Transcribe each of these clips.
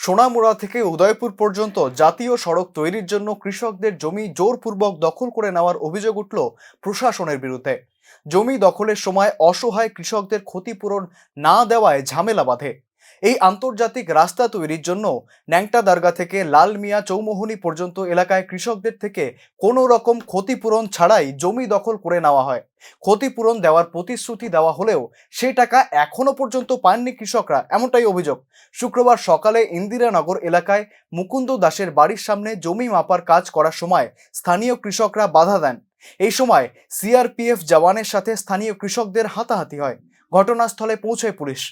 সোনামুড়া থেকে উদয়পুর পর্যন্ত জাতীয় সড়ক তৈরির জন্য কৃষকদের জমি জোরপূর্বক দখল করে নেওয়ার অভিযোগ উঠল প্রশাসনের বিরুদ্ধে। জমি দখলের সময় অসহায় কৃষকদের ক্ষতিপূরণ না দেওয়ায় ঝামেলা বাঁধে। এই আন্তর্জাতিক রাস্তা তৈরির জন্য ন্যাংটা দারগা থেকে লাল মিয়া চৌমোহনী পর্যন্ত এলাকায় কৃষকদের থেকে কোনো রকম ক্ষতিপূরণ ছাড়াই জমি দখল করে নেওয়া হয়। ক্ষতিপূরণ দেওয়ার প্রতিশ্রুতি দেওয়া হলেও সে টাকা এখনও পর্যন্ত পাননি কৃষকরা, এমনটাই অভিযোগ। শুক্রবার সকালে ইন্দিরানগর এলাকায় মুকুন্দ দাসের বাড়ির সামনে জমি মাপার কাজ করার সময় স্থানীয় কৃষকরা বাধা দেন। এই সময় সিআরপিএফ জওয়ানের সাথে স্থানীয় কৃষকদের হাতাহাতি হয়। ঘটনাস্থলে পৌঁছয় পুলিশ।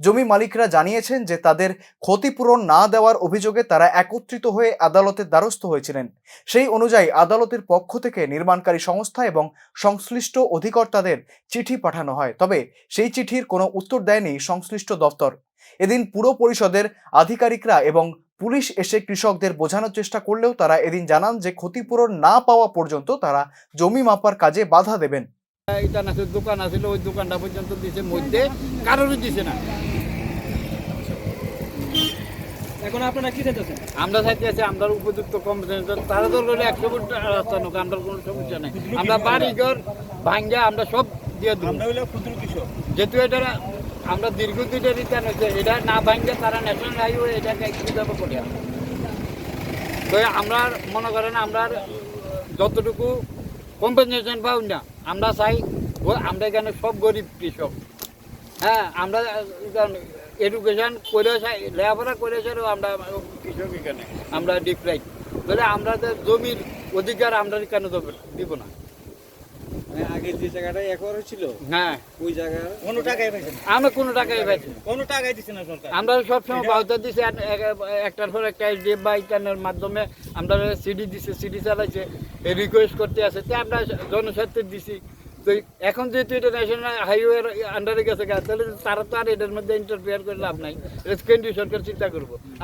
জমি মালিকরা জানিয়েছেন যে তাদের ক্ষতিপূরণ না দেওয়ার অভিযোগে তারা একত্রিত হয়ে আদালতের দ্বারস্থ হয়েছিলেন। সেই অনুযায়ী আদালতের পক্ষ থেকে নির্মাণকারী সংস্থা এবং সংশ্লিষ্ট অধিকর্তাদের চিঠি পাঠানো হয়। তবে সেই চিঠির কোনো উত্তর দেয়নি সংশ্লিষ্ট দপ্তর এদিন পুর পরিষদের আধিকারিকরা এবং পুলিশ এসে কৃষকদের বোঝানোর চেষ্টা করলেও তারা এদিন জানান যে ক্ষতিপূরণ না পাওয়া পর্যন্ত তারা জমি মাপার কাজে বাধা দেবেন। এটা না দোকান আছিল, ওই দোকানটা পর্যন্ত দিছে মধ্যে দিছে না। এখন আপনারা কি চাইতেছেন? আমরা চাইতে আছি আমরা উপযুক্ত কম্পিটিশন তারা তো একশো ফুট রাস্তা নোক আমরা কোনো সমস্যা নেই। আমরা বাড়ি ঘর ভাঙ্গা আমরা সব দিয়ে আমরা হইল ক্ষুদ্র কৃষক। যেহেতু এটা আমরা দীর্ঘ দুইটা রিটার্ন হচ্ছে এটা না ভাঙ্গে তারা ন্যাশনাল হাইওয়ে এটাকে কীভাবে করে তো আমরা মনে করেন আমরা যতটুকু কম্পেনসেশন পাই না আমরা চাই আমরা এখানে সব গরিব কৃষক। হ্যাঁ আমরা এডুকেশন করে লেখাপড়া করে চাইও আমরা কৃষক এখানে আমরা ডিপ্রাইভ তাহলে আমরা জমির অধিকার আমরা কেন দেব- না মানে আগে যে জায়গাটা একর ছিল হ্যাঁ। ওই জায়গা কোনো টাকাই পাইছেন আমরা কোনো টাকাই পাইছি কোনো টাকাই দিচ্ছে না সরকার। আমরা সবসময় বাউতা দিছি এক- এক- একটার পর একটা এসডিএফ বা ইন্টারনেটের মাধ্যমে আমরা সিডি দিছি সিডি চালাইছে রিকোয়েস্ট করতে আছে তো আমরা জনস্বার্থে দিছি। এখন যেহেতু এটা ন্যাশনাল হাইওয়ের আন্ডারে গেছে তাহলে তারা তো আর এটার মধ্যে ইন্টারফেয়ার করে লাভ নাই। এটা কেন্দ্রীয় সরকার চিন্তা করব।